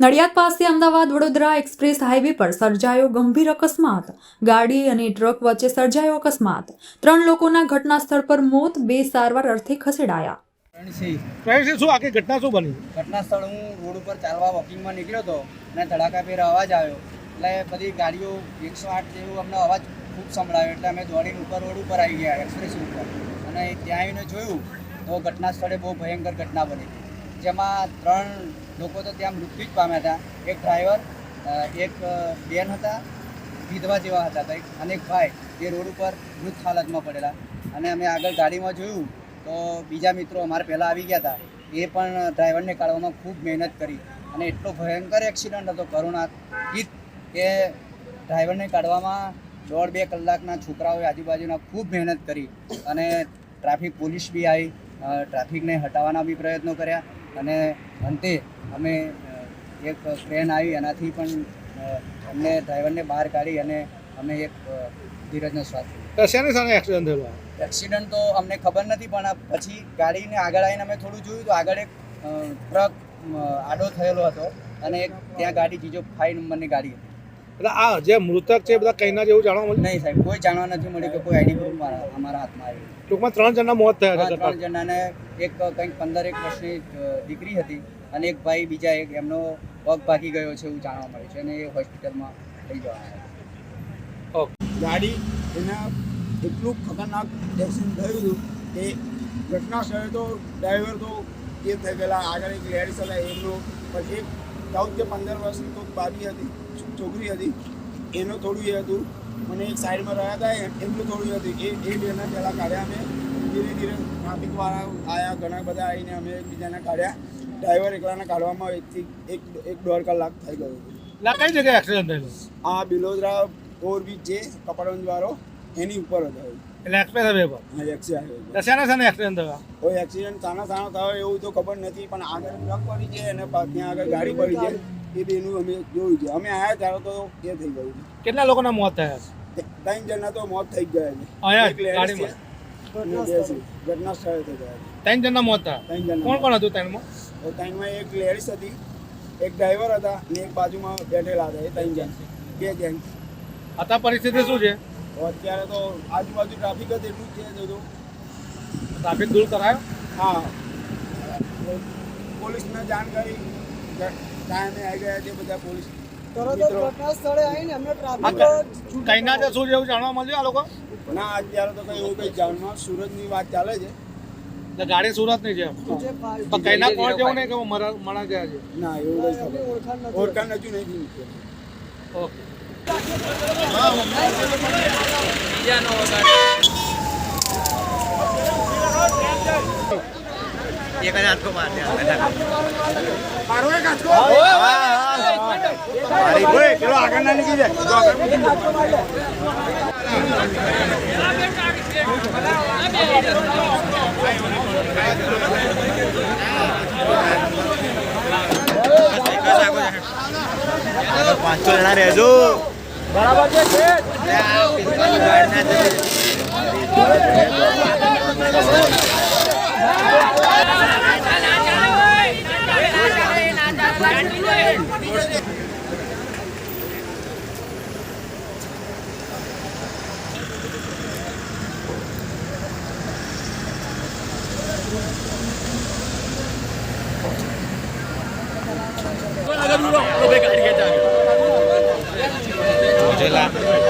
નડિયાદ પાસે Ahmedabad Vadodara express highway પર સર્જાયો ગંભીર અકસ્માત. ગાડી અને ટ્રક વચ્ચે સર્જાયો અકસ્માત. ત્રણ લોકોના ઘટના સ્થળ પર મોત બે સારવાર અર્થે ખસેડાયા. શું? આખી ઘટના શું બની? ઘટના સ્થળ હું રોડ ઉપર ચાલવા વોકિંગમાં નીકળ્યો હતો અને ધડાકાભેર અવાજ આવ્યો. એટલે બધી ગાડીઓ એકસો આઠ જેવું અમને અવાજ ખૂબ સંભળાયો. એટલે અમે દોડીને ઉપર રોડ ઉપર આવી ગયા એક્સપ્રેસ ઉપર. અને ત્યાં આવીને જોયું તો ઘટના સ્થળે બહુ ભયંકર ઘટના બની. જેમાં ત્રણ લોકો તો ત્યાં મૃત્યુ જ પામ્યા હતા. એક ડ્રાઈવર એક બેન હતા, વિધવા જેવા હતા કંઈક. અને એક ભાઈ જે રોડ ઉપર મૃત હાલતમાં પડેલા. અને અમે આગળ ગાડીમાં જોયું તો બીજા મિત્રો અમારે પહેલાં આવી ગયા હતા. એ પણ ડ્રાઈવરને કાઢવામાં ખૂબ મહેનત કરી. અને એટલો ભયંકર એક્સિડન્ટ હતો કરુણાતીત કે ડ્રાઈવરને કાઢવામાં દોઢ બે કલાકના છોકરાઓએ આજુબાજુના ખૂબ મહેનત કરી. અને ટ્રાફિક પોલીસ બી આવી. ટ્રાફિકને હટાવવાના બી પ્રયત્નો કર્યા. અને અંતે અમે એક ટ્રેન આવી એનાથી પણ અમને ડ્રાઈવરને બહાર કાઢી અને અમે એક ધીરજનો શ્વાસ શેની સામે એક્સિડન્ટ થયેલો એક્સિડન્ટ તો અમને ખબર નથી પણ પછી ગાડીને આગળ આવીને અમે થોડું જોયું તો આગળ એક ટ્રક આડો થયેલો હતો અને એક ત્યાં ગાડી જીજો ફાઈવ નંબરની ગાડી હતી. એટલે આ જે મૃતક છે બધા કઈના જેવું જાણવા મળ્યું? નહીં સાહેબ કોઈ જાણવા નથી મળ્યું કે કોઈ આઈડી પ્રૂફ મારા અમારા હાથમાં આવ્યું. ટૂંકમાં ત્રણ જણના મોત થયા હતા ત્રણ જણાને એક કંઈક પંદર એક વર્ષની દીકરી હતી અને એક ભાઈ બીજા એક એમનો પગ ભાગી ગયો છે એવું જાણવા મળ્યું છે અને એ હોસ્પિટલમાં લઈ જવાના ગાડી એના એટલું ખતરનાક એક્સિડન્ટ થયું હતું કે ઘટના સ્થળે તો ડ્રાઈવર તો એ થઈ ગયેલા આગળ એક લેડીસ હતા એમનો પછી ચૌદ કે પંદર વર્ષની તો બાબી હતી છોકરી હતી એનું થોડું એ હતું મને એક સાઈડમાં રહ્યા હતા એમનું થોડું હતું. એ એ બેના પહેલાં કાઢ્યા અમે. ધીરે ધીરે ટ્રાફિકવાળા આવ્યા ઘણા બધા આવીને અમે એકબીજાને કાઢ્યા. ડ્રાઈવર એકલાને કાઢવામાં એકથી એક એક દોઢ કલાક થઈ ગયો. હતું કઈ જગ્યાએ એક્સિડન્ટ થયેલો? આ બિલોદરા ઓવરબ્રિજ જે કપડવંજ વાળો એની ઉપર હતો એટલે એક્સપ્રેસ હવે એક્સિડન્ટ એટલે શાને એક્સિડન્ટ થયો? કોઈ એક્સિડન્ટ સાના સાનો થયો એવું તો ખબર નથી પણ આગળ ટ્રક પડી છે અને ત્યાં આગળ ગાડી પડી છે. એ બેનું અમે જોયું છે. અમે આવ્યા ત્યારે તો એ થઈ ગયું કેટલા લોકોના મોત થયા છે? ત્રણ જણના તો મોત થઈ ગયા છે. ઘટના સ્થળે થઈ ગયા ત્રણ જણના મોત થયા? ત્રણ જણ કોણ કોણ હતું ત્રણમાં? ત્રણમાં એક લેડીઝ હતી એક ડ્રાઈવર હતા અને એક બાજુમાં બેઠેલા હતા. એ ત્રણ જણ. બે જણ અત્યારે પરિસ્થિતિ શું છે? અત્યારે તો આજુબાજુ ટ્રાફિક જ એટલું જ છે બધું ટ્રાફિક દૂર કરાયો? હા. પોલીસને જાણ કરી. ટાઈમે આવી ગયા છે બધા પોલીસ મિત્રો. કઈના છે શું જેવું જાણવા મળ્યું આ લોકો? ના અત્યારે તો કઈ એવું કઈ જાણવા સુરતની વાત ચાલે છે. ગાડી સુરતની છે તો કઈના કોણ જેવું નહીં કે મરા- મણા ગયા છે? ના એવું ઓળખાણ હજુ નહીં થયું ઓકે પાંચસો જણા રહેજો બરાબર છે આગળ ઉડો તો બે ગાડી ખેંચાવી de